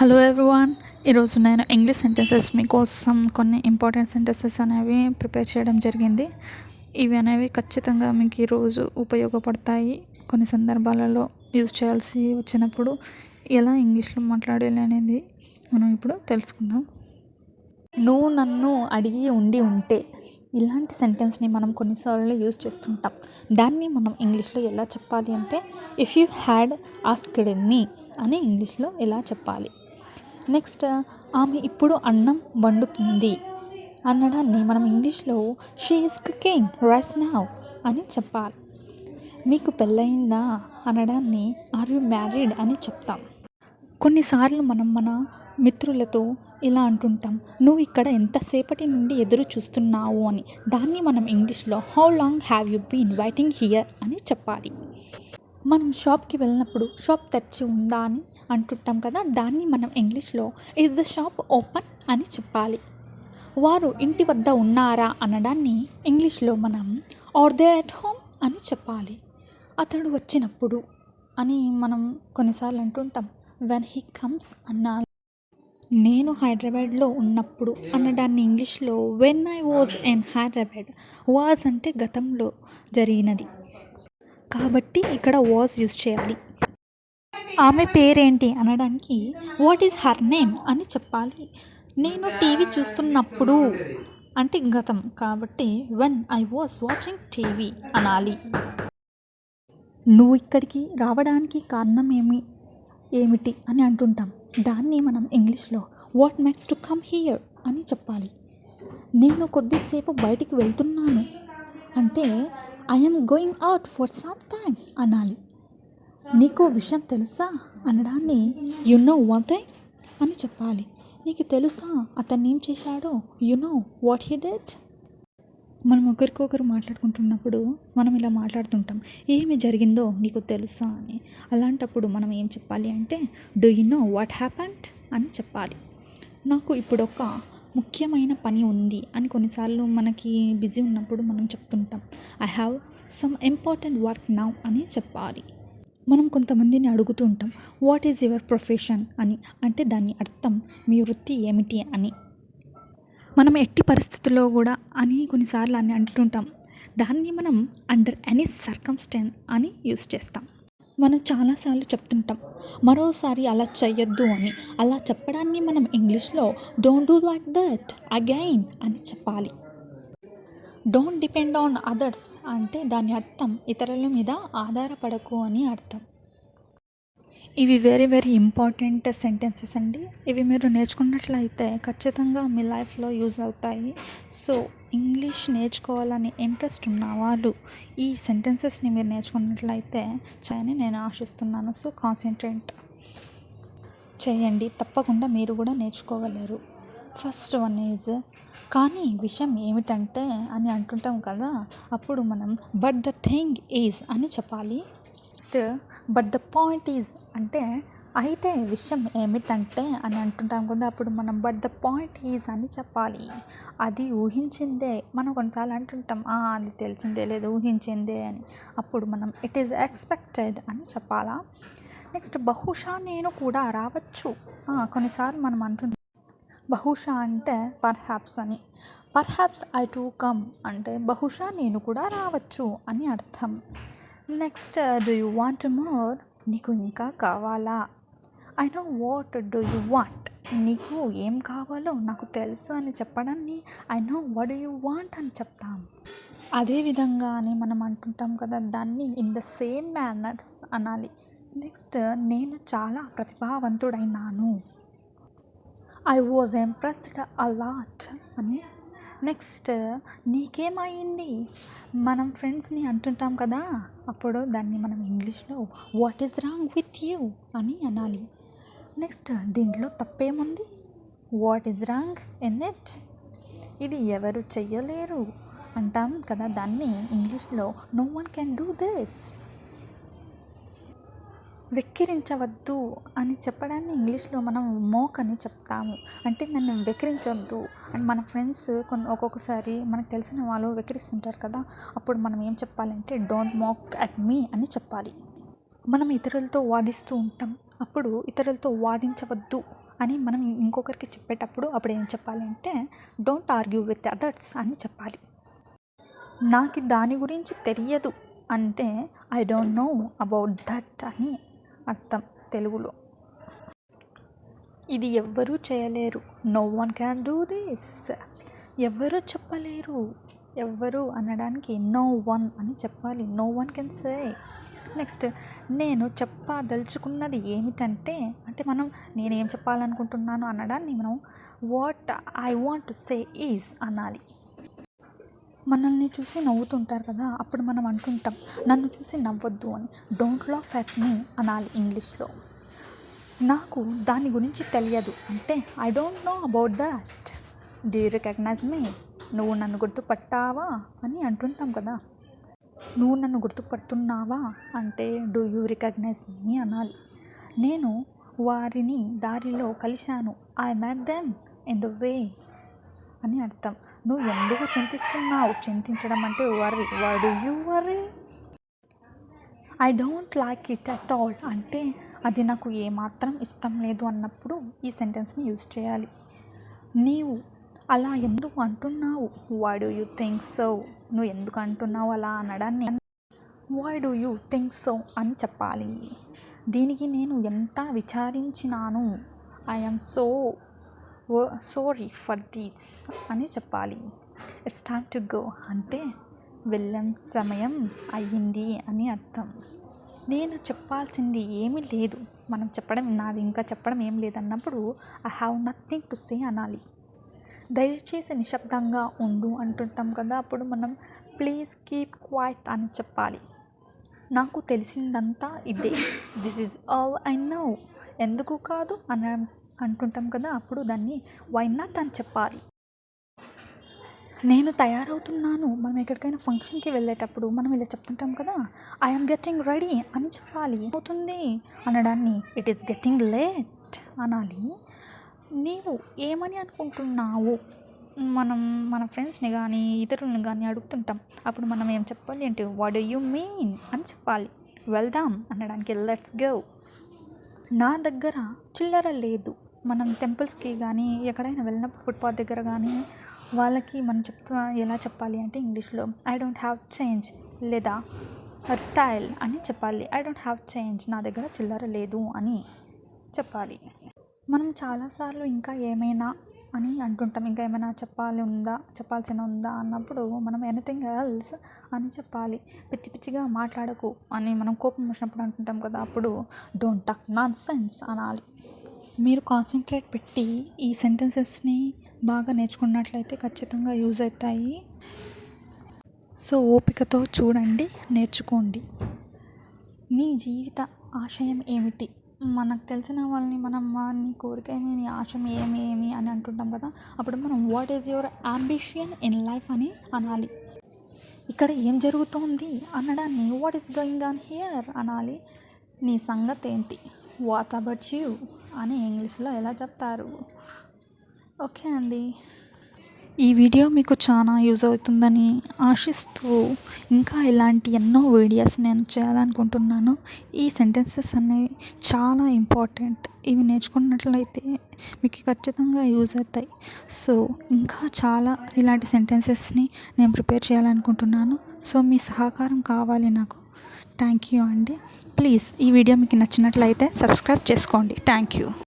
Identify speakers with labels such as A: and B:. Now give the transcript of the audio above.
A: Hello everyone ఈరోజు నేను English sentences మీకోసం కొన్ని ఇంపార్టెంట్ సెంటెన్సెస్ అనేవి ప్రిపేర్ చేయడం జరిగింది. ఇవి అనేవి ఖచ్చితంగా మీకు ఈరోజు ఉపయోగపడతాయి. కొన్ని సందర్భాలలో యూజ్ చేయాల్సి వచ్చినప్పుడు ఎలా ఇంగ్లీష్లో మాట్లాడాలి అనేది మనం ఇప్పుడు తెలుసుకుందాం. నువ్వు నన్ను అడిగి ఉండి ఉంటే ఇలాంటి సెంటెన్స్ని మనం కొన్నిసార్లు యూజ్ చేస్తుంటాం. దాన్ని మనం ఇంగ్లీష్లో ఎలా చెప్పాలి అంటే if you had asked me అని ఇంగ్లీష్లో ఎలా చెప్పాలి? నెక్స్ట్ ఆమె ఇప్పుడు అన్నం వండుతుంది. అనడాన్ని మనం ఇంగ్లీష్లో she is cooking rice now అని చెప్పాలి. మీకు పెళ్ళయిందా? అనడాన్ని ఆర్ యు మ్యారీడ్ అని చెప్తాం. కొన్నిసార్లు మనం మన మిత్రులతో ఇలా అంటుంటాం నువ్వు ఇక్కడ ఎంతసేపటి నుండి ఎదురు చూస్తున్నావు? అని. దాన్ని మనం ఇంగ్లీష్లో how long have you been waiting here అని చెప్పాలి. మనం షాప్కి వెళ్ళినప్పుడు షాప్ తెరిచి ఉందా? అని అంటుంటాం కదా దాన్ని మనం ఇంగ్లీష్లో ఇస్ ద షాప్ ఓపెన్ అని చెప్పాలి. వారు ఇంటి వద్ద ఉన్నారా? అనడాన్ని ఇంగ్లీష్లో మనం ఆర్ దే అట్ హోమ్ అని చెప్పాలి. అతడు వచ్చినప్పుడు అని మనం కొన్నిసార్లు అంటుంటాం వెన్ హీ కమ్స్ అన్నా నేను హైదరాబాద్లో ఉన్నప్పుడు అన్నదాన్ని ఇంగ్లీష్లో when I was in Hyderabad was అంటే గతంలో జరిగినది. కాబట్టి ఇక్కడ వాజ్ యూజ్ చేయాలి. ఆమె పేరేంటి అనడానికి వాట్ ఈజ్ హర్ నేమ్ అని చెప్పాలి. నేను టీవీ చూస్తున్నప్పుడు అంటే గతం కాబట్టి when I was watching TV అనాలి. నువ్వు ఇక్కడికి రావడానికి కారణం ఏమి ఏమిటి అని అంటుంటాం. దాన్ని మనం ఇంగ్లీష్లో what makes to come here అని చెప్పాలి. నేను కొద్దిసేపు బయటికి వెళ్తున్నాను అంటే I'm going out for some time అనాలి. నీకు విషయం తెలుసా? అనడాన్ని యు నో వన్ థింగ్ అని చెప్పాలి. నీకు తెలుసా అతన్ని ఏం చేశాడో? You know what he did మనం ఒకరికొకరు మాట్లాడుకుంటున్నప్పుడు మనం ఇలా మాట్లాడుతుంటాం. ఏమి జరిగిందో నీకు తెలుసా? అని. అలాంటప్పుడు మనం ఏం చెప్పాలి అంటే do you know what happened అని చెప్పాలి. నాకు ఇప్పుడు ఒక ముఖ్యమైన పని ఉంది అని కొన్నిసార్లు మనకి బిజీ ఉన్నప్పుడు మనం చెప్తుంటాం. I have some important work now అని చెప్పాలి. మనం కొంతమందిని అడుగుతుంటాం వాట్ ఈజ్ యువర్ ప్రొఫెషన్ అని. అంటే దాని అర్థం మీ వృత్తి ఏమిటి? అని. మనం ఎట్టి పరిస్థితుల్లో కూడా అని కొన్నిసార్లు అని అంటుంటాం దాన్ని మనం అండర్ ఎనీ సర్కమ్స్టెన్స్ అని యూస్ చేస్తాం. మనం చాలాసార్లు చెప్తుంటాం మరోసారి అలా చెయ్యొద్దు అని. అలా చెప్పడాన్ని మనం ఇంగ్లీష్లో don't do like that again అని చెప్పాలి. డోంట్ డిపెండ్ ఆన్ అదర్స్ అంటే దాని అర్థం ఇతరుల మీద ఆధారపడకు అని అర్థం. ఇవి వెరీ వెరీ ఇంపార్టెంట్ సెంటెన్సెస్ అండి. ఇవి మీరు నేర్చుకున్నట్లయితే ఖచ్చితంగా మీ లైఫ్లో యూజ్ అవుతాయి. సో ఇంగ్లీష్ నేర్చుకోవాలని ఇంట్రెస్ట్ ఉన్న వాళ్ళు ఈ సెంటెన్సెస్ని మీరు నేర్చుకున్నట్లయితే చేయని నేను ఆశిస్తున్నాను. సో కాన్సన్ట్రేట్ చేయండి. తప్పకుండా మీరు కూడా నేర్చుకోగలరు. ఫస్ట్ వన్ ఈజ్ కానీ విషయం ఏమిటంటే అని అంటుంటాం కదా అప్పుడు మనం బట్ ద థింగ్ ఈజ్ అని చెప్పాలి. Next but the point is అంటే అయితే విషయం ఏమిటంటే అని అంటుంటాం కదా అప్పుడు మనం బట్ ద పాయింట్ ఈజ్ అని చెప్పాలి. అది ఊహించిందే మనం కొన్నిసార్లు అంటుంటాం అది తెలిసిందే లేదు ఊహించిందే అని. అప్పుడు మనం ఇట్ ఈస్ ఎక్స్పెక్టెడ్ అని చెప్పాలా. నెక్స్ట్ బహుశా నేను కూడా రావచ్చు. కొన్నిసార్లు మనం అంటుంటాం బహుశా అంటే పర్హాప్స్ అని. పర్హాప్స్ ఐ టు కమ్ అంటే బహుశా నేను కూడా రావచ్చు అని అర్థం. Next do you want more నీకు ఇంకా కావాలా? I know what do you want నీకు ఏం కావాలో నాకు తెలుసు అని చెప్పడాన్ని I know what you want అని చెప్తాం. అదే అని మనం అంటుంటాం కదా దాన్ని ఇన్ ద సేమ్ మేనర్స్ అనాలి. నెక్స్ట్ uh, నేను చాలా ప్రతిభావంతుడైనాను. I was impressed a lot అని నెక్స్ట్ నీకేమైంది? మనం ఫ్రెండ్స్ని అంటుంటాం కదా అప్పుడు దాన్ని మనం ఇంగ్లీష్లో what is wrong with you అని అనాలి. నెక్స్ట్ దీంట్లో తప్పేముంది? What is wrong in it ఇది ఎవరు చెయ్యలేరు అంటాం కదా దాన్ని ఇంగ్లీష్లో. No one can do this వెక్కిరించవద్దు అని చెప్పడాన్ని ఇంగ్లీష్లో మనం మోక్ అని చెప్తాము. అంటే నన్ను వెక్కిరించవద్దు అండ్ మన ఫ్రెండ్స్ కొన్ని ఒక్కొక్కసారి మనకు తెలిసిన వాళ్ళు వెక్కిరిస్తుంటారు కదా అప్పుడు మనం ఏం చెప్పాలంటే డోంట్ మోక్ అట్ మీ అని చెప్పాలి. మనం ఇతరులతో వాదిస్తూ ఉంటాం. అప్పుడు ఇతరులతో వాదించవద్దు అని మనం ఇంకొకరికి చెప్పేటప్పుడు అప్పుడు ఏం చెప్పాలంటే డోంట్ ఆర్గ్యూ విత్ అదర్స్ అని చెప్పాలి. నాకు దాని గురించి తెలియదు అంటే I don't know about that అని అర్థం. తెలుగులో. ఇది ఎవ్వరూ చేయలేరు. No one can do this ఎవ్వరూ చెప్పలేరు. ఎవ్వరు అనడానికి నో వన్ అని చెప్పాలి. No one can say next నేను చెప్పదలుచుకున్నది ఏమిటంటే అంటే మనం నేనేం చెప్పాలనుకుంటున్నాను అనడాన్ని మనం what I want to say is అనాలి. మనల్ని చూసి నవ్వుతుంటారు కదా అప్పుడు మనం అంటుంటాం నన్ను చూసి నవ్వొద్దు అని. డోంట్ లాఫ్ ఎట్ మీ అనాలి ఇంగ్లీష్లో. నాకు దాని గురించి తెలియదు అంటే I don't know about that do recognize me నువ్వు నన్ను గుర్తుపట్టావా? అని అంటుంటాం కదా. నువ్వు నన్ను గుర్తుపడుతున్నావా? అంటే డూ యూ రికగ్నైజ్ మీ అనాలి. నేను వారిని దారిలో కలిశాను. I met them in the way అని అర్థం. నువ్వు ఎందుకు చింతిస్తున్నావు? చింతించడం అంటే వరి వాడు you worry I don't like it at all అంటే అది నాకు ఏమాత్రం ఇష్టం లేదు అన్నప్పుడు ఈ సెంటెన్స్ని యూజ్ చేయాలి. నీవు అలా ఎందుకు అంటున్నావు? Why do you think so నువ్వు ఎందుకు అంటున్నావు అలా అనడాన్ని? Why do you think so అని చెప్పాలి. దీనికి నేను ఎంత విచారించినాను? I'm so sorry for these అని చెప్పాలి. ఇట్స్ టైమ్ టు గో అంటే వెళ్ళం సమయం అయ్యింది అని అర్థం. నేను చెప్పాల్సింది ఏమీ లేదు. మనం చెప్పడం నాది ఇంకా చెప్పడం ఏం లేదన్నప్పుడు I have nothing to say అనాలి. దయచేసి నిశ్శబ్దంగా ఉండు అంటుంటాం కదా అప్పుడు మనం ప్లీజ్ కీప్ క్వైట్ అని చెప్పాలి. నాకు తెలిసిందంతా ఇదే. This is all I know ఎందుకు కాదు అన అంటుంటాం కదా అప్పుడు దాన్ని వై నాట్ అని చెప్పాలి. నేను తయారవుతున్నాను. మనం ఎక్కడికైనా ఫంక్షన్కి వెళ్ళేటప్పుడు మనం ఇలా చెప్తుంటాం కదా ఐఎమ్ గెట్టింగ్ రెడీ అని చెప్పాలి. అవుతుంది అనడాన్ని ఇట్ ఈస్ గెట్టింగ్ లేట్ అనాలి. నీవు ఏమని అనుకుంటున్నావు? మనం మన ఫ్రెండ్స్ని కానీ ఇతరులను కానీ అడుగుతుంటాం. అప్పుడు మనం ఏం చెప్పాలి అంటే వాట్ డూ యూ మీన్ అని చెప్పాలి. వెళ్దాం అనడానికి లెట్స్ గో నా దగ్గర చిల్లర లేదు. మనం టెంపుల్స్కి కానీ ఎక్కడైనా వెళ్ళినప్పుడు ఫుట్పాత్ దగ్గర కానీ వాళ్ళకి మనం చెప్తా ఎలా చెప్పాలి అంటే ఇంగ్లీష్లో ఐ డోంట్ హ్యావ్ చేంజ్ లేదా టైల్ అని చెప్పాలి. ఐ డోంట్ హ్యావ్ చేంజ్ నా దగ్గర చిల్లర లేదు అని చెప్పాలి. మనం చాలాసార్లు ఇంకా ఏమైనా అని అంటుంటాం. ఇంకా ఏమైనా చెప్పాలి ఉందా చెప్పాల్సిన ఉందా అన్నప్పుడు మనం ఎనీథింగ్ ఎల్స్ అని చెప్పాలి. పిచ్చి పిచ్చిగా మాట్లాడకు అని మనం కోపం వచ్చినప్పుడు అంటుంటాం కదా అప్పుడు డోంట్ టక్ నాన్ సెన్స్ అనాలి. మీరు కాన్సన్ట్రేట్ పెట్టి ఈ సెంటెన్సెస్ని బాగా నేర్చుకున్నట్లయితే ఖచ్చితంగా యూజ్ అవుతాయి. సో ఓపికతో చూడండి నేర్చుకోండి. నీ జీవిత ఆశయం ఏమిటి? మనకు తెలిసిన వాళ్ళని మనం నీ కోరిక ఏమి నీ ఆశయం ఏమి ఏమి అని అంటుంటాం కదా అప్పుడు మనం what is your ambition in life అని అనాలి. ఇక్కడ ఏం జరుగుతోంది? అనడాన్ని what is going on here అనాలి. నీ సంగతి ఏంటి వాట్ అబౌట్ యూ అని ఇంగ్లీష్లో ఎలా చెప్తారు? ఓకే అండి. ఈ వీడియో మీకు చాలా యూజ్ అవుతుందని ఆశిస్తూ ఇంకా ఇలాంటి ఎన్నో వీడియోస్ నేను చేయాలనుకుంటున్నాను. ఈ సెంటెన్సెస్ అనేవి చాలా ఇంపార్టెంట్. ఇవి నేర్చుకున్నట్లయితే మీకు ఖచ్చితంగా యూజ్ అవుతాయి. సో ఇంకా చాలా ఇలాంటి సెంటెన్సెస్ని నేను ప్రిపేర్ చేయాలనుకుంటున్నాను. సో మీ సహకారం కావాలి నాకు. థ్యాంక్ యూ అండి. ప్లీజ్ ఈ వీడియో మీకు నచ్చినట్లయితే సబ్స్క్రైబ్ చేసుకోండి. Thank you.